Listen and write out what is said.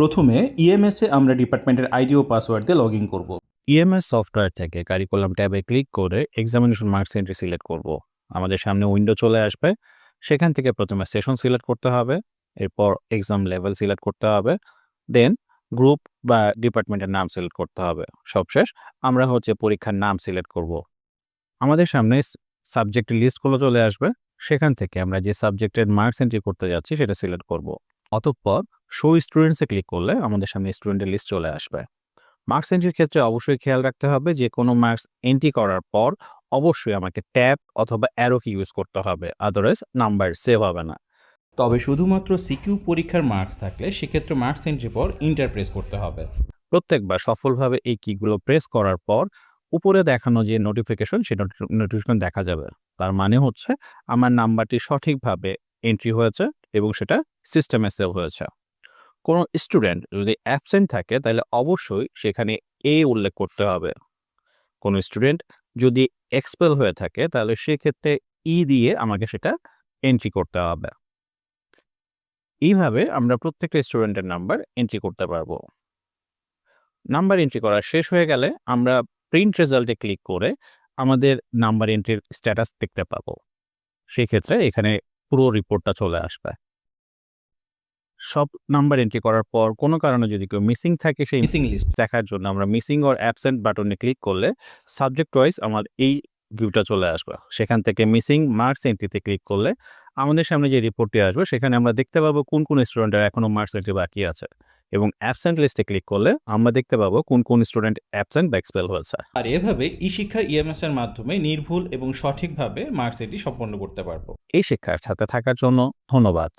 প্রথমে ইএমএসে আমরা ডিপার্টমেন্টের আইডি ও পাসওয়ার্ড দিয়ে লগ ইন করব ইএমএস সফটওয়্যার থেকে কারিকুলাম ট্যাবে ক্লিক করে এক্সামিনেশন মার্কস এন্ট্রি সিলেক্ট করব। আমাদের সামনে উইন্ডো চলে আসবে। সেখান থেকে প্রথমে সেশন সিলেক্ট করতে হবে। এরপর এক্সাম লেভেল সিলেক্ট করতে হবে। দেন গ্রুপ বা ডিপার্টমেন্টের নাম সিলেক্ট করতে হবে। সবশেষ আমরা হচ্ছে পরীক্ষার নাম সিলেক্ট করব। আমাদের সামনে সাবজেক্টের লিস্টগুলো চলে আসবে। সেখান থেকে আমরা যে সাবজেক্টের মার্কস এন্ট্রি করতে যাচ্ছি সেটা সিলেক্ট করব। অতঃপর শো স্টুডেন্টসে ক্লিক করলে আমাদের সামনে স্টুডেন্টের লিস্ট চলে আসবে। মার্কস এন্ট্রির ক্ষেত্রে অবশ্যই খেয়াল রাখতে হবে যে কোনো মার্কস এন্ট্রি করার পর অবশ্যই আমাকে ট্যাব অথবা অ্যারো কি ইউজ করতে হবে আদারওয়াইজ নাম্বার সেভ হবে না। তবে শুধুমাত্র সিকিউ পরীক্ষার মার্কস থাকলে সেক্ষেত্রে মার্কস এন্ট্রি পর ইন্টার প্রেস করতে হবে। প্রত্যেকবার সফলভাবে এই কিগুলো প্রেস করার পর উপরে দেখানো যে নোটিফিকেশন সেই নোটিফিকেশন দেখা যাবে। তার মানে হচ্ছে আমার নাম্বারটি সঠিকভাবে এন্ট্রি হয়েছে এবং সেটা সিস্টেমে সেভ হয়েছে। কোনো স্টুডেন্ট যদি অ্যাবসেন্ট থাকে, তাহলে অবশ্যই সেখানে এ উল্লেখ করতে হবে। কোনো স্টুডেন্ট যদি এক্সপেল হয়ে থাকে, তাহলে সেক্ষেত্রে ই দিয়ে আমাকে সেটা এন্ট্রি করতে হবে। এইভাবে আমরা প্রত্যেকটা স্টুডেন্টের নাম্বার এন্ট্রি করতে পারব। নাম্বার এন্ট্রি করা শেষ হয়ে গেলে আমরা প্রিন্ট রেজাল্টে ক্লিক করে আমাদের নাম্বার এন্ট্রির স্ট্যাটাস দেখতে পাবো। সেক্ষেত্রে এখানে পুরো রিপোর্টটা চলে আসবে। সব নাম্বার এন্ট্রি করার পর কোনো কারণে যদি কেউ মিসিং থাকে সেই মিসিং লিস্ট দেখার জন্য আমরা মিসিং অর অ্যাবসেন্ট বাটনে ক্লিক করলে সাবজেক্ট ওয়াইজ আমার এই ভিউটা চলে আসবে। সেখান থেকে মিসিং মার্কস এন্ট্রিতে ক্লিক করলে আমাদের সামনে যে রিপোর্টটি আসবে সেখানে আমরা দেখতে পাবো কোন কোন স্টুডেন্টের এখনও মার্কস এন্ট্রি বাকি আছে এবং অ্যাবসেন্ট লিস্টে ক্লিক করলে আমরা দেখতে পাবো কোন কোন স্টুডেন্ট অ্যাবসেন্ট বা এক্সপেল হয়েছে। আর এভাবে ই শিক্ষা ইএমএস এর মাধ্যমে নির্ভুল এবং সঠিকভাবে মার্কস এন্ট্রি সম্পন্ন করতে পারব। এই শিক্ষার সাথে থাকার জন্য ধন্যবাদ।